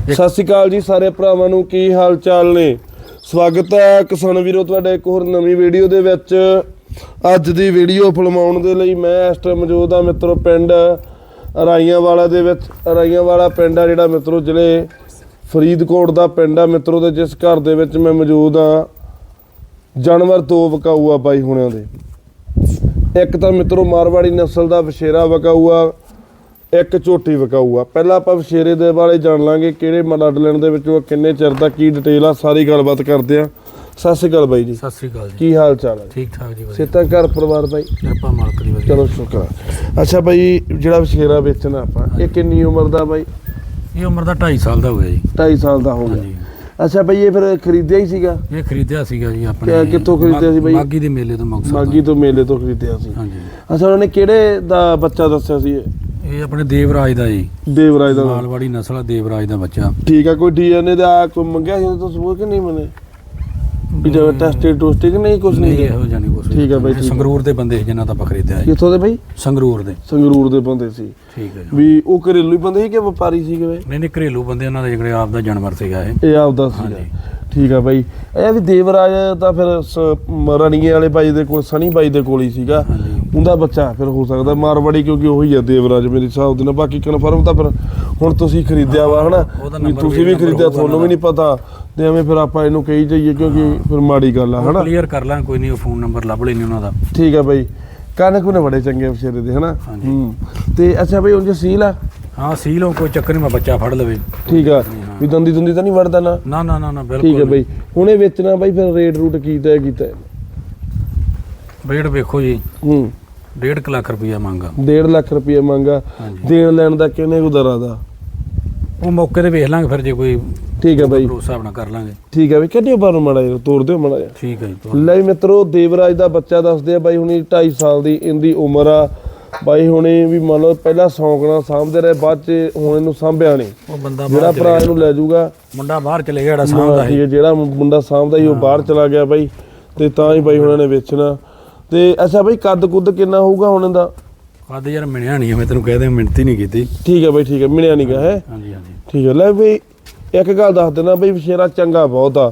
ਸਤਿ ਸ਼੍ਰੀ ਅਕਾਲ ਜੀ ਸਾਰੇ ਭਰਾਵਾਂ ਨੂੰ, ਕੀ ਹਾਲ ਚਾਲ ਨੇ? ਸਵਾਗਤ ਹੈ ਕਿਸਾਨ ਵੀਰੋ, ਤੁਹਾਡਾ ਇੱਕ ਹੋਰ ਨਵੀਂ ਵੀਡੀਓ ਦੇ ਵਿੱਚ। ਅੱਜ ਦੀ ਵੀਡੀਓ ਫਿਲਮਾਉਣ ਦੇ ਲਈ ਮੈਂ ਇਸ ਟਾਈਮ ਮੌਜੂਦ ਹਾਂ ਮਿੱਤਰੋ ਪਿੰਡ ਰਾਈਆਂ ਵਾਲਾ ਦੇ ਵਿੱਚ। ਰਾਈਆਂ ਵਾਲਾ ਪਿੰਡ ਆ ਜਿਹੜਾ ਮਿੱਤਰੋ, ਜ਼ਿਲ੍ਹੇ ਫਰੀਦਕੋਟ ਦਾ ਪਿੰਡ ਆ ਮਿੱਤਰੋ ਦੇ ਜਿਸ ਘਰ ਦੇ ਵਿੱਚ ਮੈਂ ਮੌਜੂਦ ਹਾਂ। ਜਾਨਵਰ ਦੋ ਵਿਕਾਊ ਆ ਬਾਈ ਹੁਣਿਆਂ ਦੇ। ਇੱਕ ਤਾਂ ਮਿੱਤਰੋ ਮਾਰਵਾੜੀ ਨਸਲ ਦਾ ਵਛੇਰਾ ਵਿਕਾਊ ਆ ਇੱਕ ਝੋਟੀ ਵਿਕਾਊ ਆ ਪਹਿਲਾਂ ਆਪਾਂ ਵਛੇਰੇ ਦੇ ਬਾਰੇ ਜਾਣ ਲਾਂਗੇ ਕਿਹੜੇ ਮੱਡ ਲੈਣ ਦੇ ਵਿੱਚ ਉਹ ਕਿੰਨੇ ਚਿਰ ਦਾ ਕੀ ਡਿਟੇਲ ਆ ਸਾਰੀ ਗੱਲਬਾਤ ਕਰਦੇ ਆ। ਸਤਿ ਸ਼੍ਰੀ ਅਕਾਲ ਬਾਈ ਜੀ। ਸਤਿ ਸ੍ਰੀ ਅਕਾਲ ਜੀ। ਕੀ ਹਾਲ ਚਾਲ ਹੈ ਠੀਕ ਠਾਕ ਜੀ ਵਧੀਆ। ਸੇਤਾ ਘਰ ਪਰਿਵਾਰ ਬਾਈ? ਕਿਰਪਾ ਮਾਲਕ ਦੀ ਵਧੀਆ। ਚਲੋ ਸ਼ੁਕਰ। ਅੱਛਾ ਬਾਈ ਜਿਹੜਾ ਵਛੇਰਾ ਵੇਚਣਾ ਆਪਾਂ ਇਹ ਕਿੰਨੀ ਉਮਰ ਦਾ ਬਾਈ? ਇਹ ਉਮਰ ਦਾ 2.5 ਸਾਲ ਦਾ ਹੋ ਗਿਆ ਜੀ। 2.5 ਸਾਲ ਦਾ ਹੋ ਗਿਆ। ਅੱਛਾ ਬਾਈ ਇਹ ਫਿਰ ਖਰੀਦਿਆ ਹੀ ਸੀਗਾ? ਇਹ ਖਰੀਦਿਆ ਸੀਗਾ ਜੀ ਆਪਣੇ ਕਿੱਥੋਂ ਖਰੀਦਿਆ ਸੀ ਬਾਈ? ਮਾਗੀ ਦੇ ਮੇਲੇ ਤੋਂ ਮੁਕਤਸਰ ਮਾਗੀ ਤੋਂ। ਮੇਲੇ ਤੋਂ ਖਰੀਦਿਆ ਸੀ। ਹਾਂਜੀ। ਅੱਛਾ ਉਹਨਾਂ ਕਿਹੜੇ ਦਾ ਬੱਚਾ ਦੱਸਿਆ ਸੀ ਇਹ? ਇਹ ਆਪਣੇ ਦੇਵਰਾਜ ਦਾ ਜੀ। ਦੇਵਰਾਜ ਦਾ। ਮਾਲਵਾੜੀ ਨਸਲ ਆ ਦੇਵਰਾਜ ਦਾ ਬੱਚਾ। ਠੀਕ ਆ ਕੋਈ ਡੀਐਨਏ ਦਾ ਕੋਈ ਮੰਗਿਆ ਸੀ ਤਾਂ ਸਬੂਤ ਕਿ ਨਹੀਂ ਮਨੇ ਵੀ ਜਿਵੇਂ ਟੈਸਟਡ ਟੋਸਟਡ ਕਿ ਨਹੀਂ ਕੁਝ ਨਹੀਂ? ਇਹੋ ਜਾਨੀ ਕੁਛ। ਠੀਕ ਆ ਬਾਈ। ਸੰਗਰੂਰ ਦੇ ਬੰਦੇ ਸੀ ਜਿਨ੍ਹਾਂ ਤੋਂ ਆਪਾਂ ਖਰੀਦਿਆ ਜੀ ਕਿੱਥੋਂ ਦੇ ਬਈ? ਸੰਗਰੂਰ ਦੇ। ਸੰਗਰੂਰ ਦੇ ਬੰਦੇ ਸੀ। ਠੀਕ ਹੈ ਵੀ ਉਹ ਘਰੇਲੂ ਹੀ ਬੰਦੇ ਸੀ ਕਿ ਵਪਾਰੀ ਸੀਗੇ ਬਈ? ਨਹੀਂ ਨਹੀਂ ਘਰੇਲੂ ਬੰਦੇ ਉਹਨਾਂ ਦੇ ਜਿਹੜੇ ਆਪ ਦਾ ਜਾਨਵਰ ਸੀਗਾ ਇਹ। ਇਹ ਆਪਦਾ ਸੀਗਾ। ਹਾਂਜੀ। ਠੀਕ ਆ ਬਾਈ। ਇਹ ਵੀ ਦੇਵਰਾਜ ਤਾਂ ਫਿਰ ਰਣੀਏ ਵਾਲੇ ਬਾਈ ਦੇ ਕੋਲ ਸਣੀ ਬਾਈ ਦੇ ਕੋਲ ਹੀ ਸੀਗਾ। ਉਹਦਾ ਬੱਚਾ ਫਿਰ ਹੋ ਸਕਦਾ ਮਾਰਵਾੜੀ ਕਿਉਂਕਿ ਉਹੀ ਆ ਦੇਵਰਾਜ ਮੇਰੇ ਹਿਸਾਬ ਦੇ ਨਾਲ। ਬਾਕੀ ਕਨਫਰਮ ਤਾਂ ਫਿਰ ਹੁਣ ਤੁਸੀਂ ਖਰੀਦਿਆ ਵਾ ਹਨਾ? ਵੀ ਤੁਸੀਂ ਵੀ ਖਰੀਦਿਆ ਤੁਹਾਨੂੰ ਵੀ ਨਹੀਂ ਪਤਾ ਤੇ ਐਵੇਂ ਫਿਰ ਆਪਾਂ ਇਹਨੂੰ ਕਹੀ ਜਾਈਏ ਕਿਉਂਕਿ ਫਿਰ ਮਾੜੀ ਗੱਲ ਆ ਹਨਾ? ਕਲੀਅਰ ਕਰ ਲਾਂ ਕੋਈ ਨਹੀਂ ਉਹ ਫੋਨ ਨੰਬਰ ਲੱਭ ਲੈਣੀ ਉਹਨਾਂ ਦਾ। ਠੀਕ ਆ ਬਾਈ। ਕੰਨ ਕੁਨੇ ਬੜੇ ਚੰਗੇ ਵਿਚਾਰੇ ਦੇ ਹਨਾ। ਹੂੰ। ਤੇ ਅੱਛਾ ਬਾਈ ਉਹ ਸੀਲ ਆ? ਹਾਂ ਸੀਲੋਂ ਕੋਈ ਚੱਕਰ ਨਹੀਂ ਮੈਂ ਬੱਚਾ ਫੜ ਲਵੇ। ਠੀਕ ਆ। ਵੀ ਦੰਦੀ ਦੁੰਦੀ ਤਾਂ ਨਹੀਂ ਵੜਦਾ ਨਾ? ਨਾ ਨਾ ਨਾ ਬਿਲਕੁਲ ਠੀਕ ਆ ਬਾਈ। ਹੁਣੇ ਵੇਚਣਾ ਬਾਈ ਫਿਰ ਰੇਟ ਰੂਟ ਕੀਤਾ ਹੈ? ਰੇਟ ਵੇਖੋ ਜੀ। ਹੂੰ। 1.5 ਲੱਖ ਰੁਪਈਆ ਮੰਗਾ 1.5 ਲੱਖ ਰੁਪਏ ਮੰਗਾ ਦੇਣ ਲੈਣ ਦਾ ਕਿੰਨੇ ਕੁ ਦਰਾਂ ਦਾ? ਉਹ ਮੌਕੇ ਤੇ ਵੇਖ ਲਾਂਗੇ ਫਿਰ ਜੇ ਕੋਈ ਠੀਕ ਹੈ ਬਾਈ। ਭਰੋਸਾ ਆਪਣਾ ਕਰ ਲਾਂਗੇ। ਠੀਕ ਹੈ ਬਾਈ ਕੱਢਿਓ ਬਾਹਰੋਂ ਮੜਾ ਜਿਹਾ ਤੋੜ ਦਿਓ ਮੜਾ ਠੀਕ ਹੈ ਜੀ ਲੈ ਵੀ ਮਿੱਤਰੋ ਦੇਵਰਾਜ ਦਾ ਬੱਚਾ ਦੱਸਦੇ ਆ ਬਾਈ ਹੁਣੀ 2.5 ਸਾਲ ਦੀ ਇਹਦੀ ਉਮਰ ਆ। ਬਾਈ ਹੁਣੇ ਵੀ ਮੰਨ ਲਓ ਪਹਿਲਾਂ ਸ਼ੌਂਕ ਨਾਲ ਸਾਂਭਦੇ ਰਹੇ ਬਾਅਦ ਚ ਹੁਣ ਇਹਨੂੰ ਸਾਂਭਿਆ ਨਹੀਂ ਉਹ ਬੰਦਾ ਜਿਹੜਾ ਭਰਾ ਇਹਨੂੰ ਲੈ ਜਾਊਗਾ। ਮੁੰਡਾ ਬਾਹਰ ਚਲੇ ਗਿਆ ਜਿਹੜਾ ਠੀਕ ਹੈ ਹੈ, ਜਿਹੜਾ ਮੁੰਡਾ ਸਾਂਭਦਾ ਸੀ ਉਹ ਬਾਹਰ ਚਲਾ ਗਿਆ ਬਾਈ। ਤੇ ਤਾਂ ਹੀ ਬਾਈ ਹੁਣਾਂ ਨੇ ਵੇਚਣਾ। ਤੇ ਅੱਛਾ ਬਾਈ ਕੱਦ ਕੁੱਦ ਕਿੰਨਾ ਹੋਊਗਾ ਹੁਣ ਇਹਦਾ? ਕਦ ਯਾਰ ਮਿਲਿਆ ਨਹੀਂ ਮੈਂ ਤੈਨੂੰ ਕਹਦੇ ਮਿੰਤੀ ਨਹੀਂ ਕੀਤੀ। ਠੀਕ ਹੈ ਬਾਈ ਠੀਕ ਹੈ ਮਿਲਿਆ ਨਹੀਂ ਗਾ ਹੈ? ਹਾਂਜੀ ਹਾਂਜੀ। ਠੀਕ ਹੈ ਲੈ ਬਈ ਇੱਕ ਗੱਲ ਦੱਸ ਦੇਣਾ ਬਈ ਵਿਸ਼ੇਰਾ ਚੰਗਾ ਬਹੁਤ ਆ।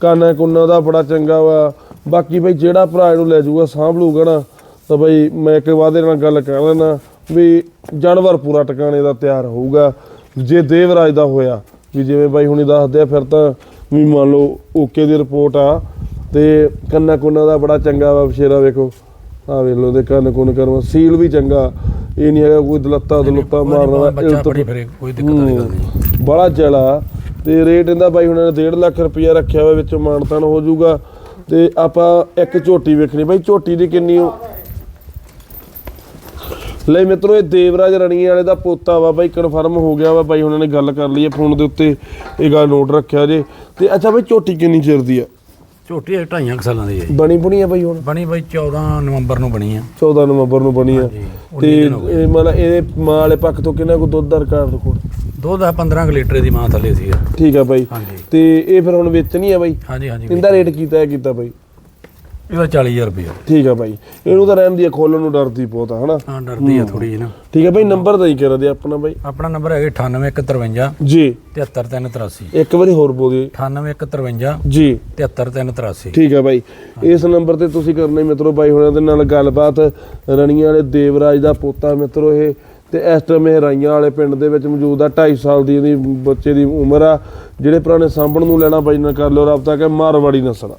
ਕਾਨਾ ਕੁੰਨਾ ਦਾ ਬੜਾ ਚੰਗਾ ਵਾ। ਬਾਕੀ ਬਈ ਜਿਹੜਾ ਭਰਾ ਇਹਨੂੰ ਲੈ ਜਾਊਗਾ ਸਾਂਭ ਲੂਗਾ ਨਾ ਤਾਂ ਬਈ ਮੈਂ ਇੱਕ ਵਾਦੇ ਨਾਲ ਗੱਲ ਕਰ ਲੈਣਾ ਵੀ ਜਾਨਵਰ ਪੂਰਾ ਟਿਕਾਣੇ ਦਾ ਤਿਆਰ ਹੋਊਗਾ। ਜੇ ਦੇਵਰਾਜ ਦਾ ਹੋਇਆ ਵੀ ਜਿਵੇਂ ਬਾਈ ਹੁਣੀ ਦੱਸਦੇ ਆ ਫਿਰ ਤਾਂ ਵੀ ਮੰਨ ਲਓ ਓਕੇ ਦੀ ਰਿਪੋਰਟ ਆ। ਤੇ ਕੰਨਾ ਕੁੰਨਾ ਦਾ ਬੜਾ ਚੰਗਾ ਵਾ ਵਿਸ਼ੇਰਾ ਵੇਖੋ। ਆ ਵੇਖ ਲਓ ਦੇ ਕੰਨ ਕੁੰਨ ਕਰਵਾ ਸੀਲ ਵੀ ਚੰਗਾ। ਇਹ ਨਹੀਂ ਹੈਗਾ ਕੋਈ ਦਲੱਤਾ ਦਲੁੱਤਾ ਮਾਰਨ ਵਾਲਾ ਬੱਚਾ ਫਿਰੇ ਕੋਈ ਦਿੱਕਤ ਵਾਲੀ ਗੱਲ ਨਹੀਂ। ਬੜਾ ਚਲਾ ਤੇ ਰੇਟ ਇਹਦਾ ਬਾਈ ਹੁਣਾਂ ਨੇ 1.5 ਲੱਖ ਰੁਪਇਆ ਰੱਖਿਆ ਹੋਇਆ ਵਿੱਚੋਂ ਮਾਨਤਾਨ ਹੋ ਜਾਊਗਾ। ਤੇ ਆਪਾਂ ਇੱਕ ਝੋਟੀ ਵੇਖਣੀ। ਬਾਈ ਝੋਟੀ ਦੀ ਕਿੰਨੀ ਹੋ ਲੈ ਮਿੱਤਰੋ ਇਹ ਦੇਵਰਾਜ ਰਣੀਏ ਵਾਲੇ ਦਾ ਪੋਤਾ ਵਾ। ਬਾਈ ਕਨਫਰਮ ਹੋ ਗਿਆ ਵਾ। ਬਾਈ ਹੁਣਾਂ ਨੇ ਗੱਲ ਕਰ ਲਈ ਹੈ ਫੋਨ ਦੇ ਉੱਤੇ। ਇਹ ਗੱਲ ਨੋਟ ਰੱਖਿਆ ਜੇ। ਤੇ ਅੱਛਾ ਬਾਈ ਝੋਟੀ ਕਿੰਨੀ ਚਿਰ ਦੀ ਆ? ਝੋਟੀ ਢਾਈਆਂ ਕੁ ਸਾਲਾਂ ਦੀ ਹੈ ਜੀ। ਬਣੀ ਬੁਣੀ ਆ ਬਾਈ ਹੁਣ? ਬਣੀ ਬਾਈ 14 ਨਵੰਬਰ ਨੂੰ ਬਣੀ ਆ। 14 ਨਵੰਬਰ ਨੂੰ ਬਣੀ ਆ। ਹਾਂਜੀ, ਤੇ 19 ਦਿਨ ਹੋ ਗਏ। ਇਹ ਮਤਲਬ ਇਹਦੇ ਮਾਂ ਵਾਲੇ ਪੱਖ ਤੋਂ ਕਿੰਨਾ ਕੋ ਦੁੱਧ ਦਾ ਰਿਕਾਰਡ ਕੋਲ? ਦੁੱਧ ਆ 15 ਕੁ ਲੀਟਰ ਦੀ ਮਾਂ ਥੱਲੇ ਸੀ ਠੀਕ ਆ ਬਾਈ। ਹਾਂਜੀ। ਤੇ ਇਹ ਫਿਰ ਹੁਣ ਵੇਚਣੀ ਆ ਬਾਈ? ਹਾਂਜੀ ਹਾਂਜੀ ਇਹਦਾ ਰੇਟ ਕੀਤਾ ਹੈ ਕੀਤਾ ਬਾਈ? ਇਹਦਾ 40000 ਰੁਪਏ ਠੀਕ ਆ ਬਾਈ। ਇਹਨੂੰ ਤਾਂ ਰਹਿਣ ਦੀ ਖੋਲਣ ਨੂੰ ਡਰਦੀ ਬਹੁਤ ਆ ਹਨਾ? ਹਾਂ ਡਰਦੀ ਆ ਥੋੜੀ ਜਿਹੀ ਨਾ। ਠੀਕ ਆ ਬਾਈ ਨੰਬਰ ਤਾਂ ਹੀ ਕਰਾ ਦੇ ਆਪਣਾ ਬਾਈ। ਆਪਣਾ ਨੰਬਰ ਹੈਗਾ 9853 ਜੀ। 73383 ਇੱਕ ਵਾਰੀ ਹੋਰ ਬੋਲੀ 9853 ਜੀ। 73383 ਠੀਕ ਆ ਬਾਈ। ਇਸ ਨੰਬਰ ਤੇ ਤੁਸੀਂ ਕਰਨੇ ਮਿੱਤਰੋ ਬਾਈ ਹੁਣਾਂ ਦੇ ਨਾਲ ਗੱਲਬਾਤ। ਰਣੀਆਂ ਵਾਲੇ ਦੇਵਰਾਜ ਦਾ ਪੋਤਾ ਮਿੱਤਰੋ ਇਹ। ਤੇ ਇਸ ਟਾਈਮ ਇਹ ਰਾਈਆਂ ਵਾਲੇ ਪਿੰਡ ਦੇ ਵਿੱਚ ਮੌਜੂਦ ਆ 2.5 ਸਾਲ ਦੀ ਇਹਦੀ ਬੱਚੇ ਦੀ ਉਮਰ ਆ। ਜਿਹੜੇ ਪੁਰਾਣੇ ਸਾਂਭਣ ਨੂੰ ਲੈਣਾ ਬਾਈ ਨਾਲ ਕਰ ਲਿਓ ਰਾਬਤਾ ਕਿ ਮਾਰਵਾੜੀ ਨਸਲ ਆ।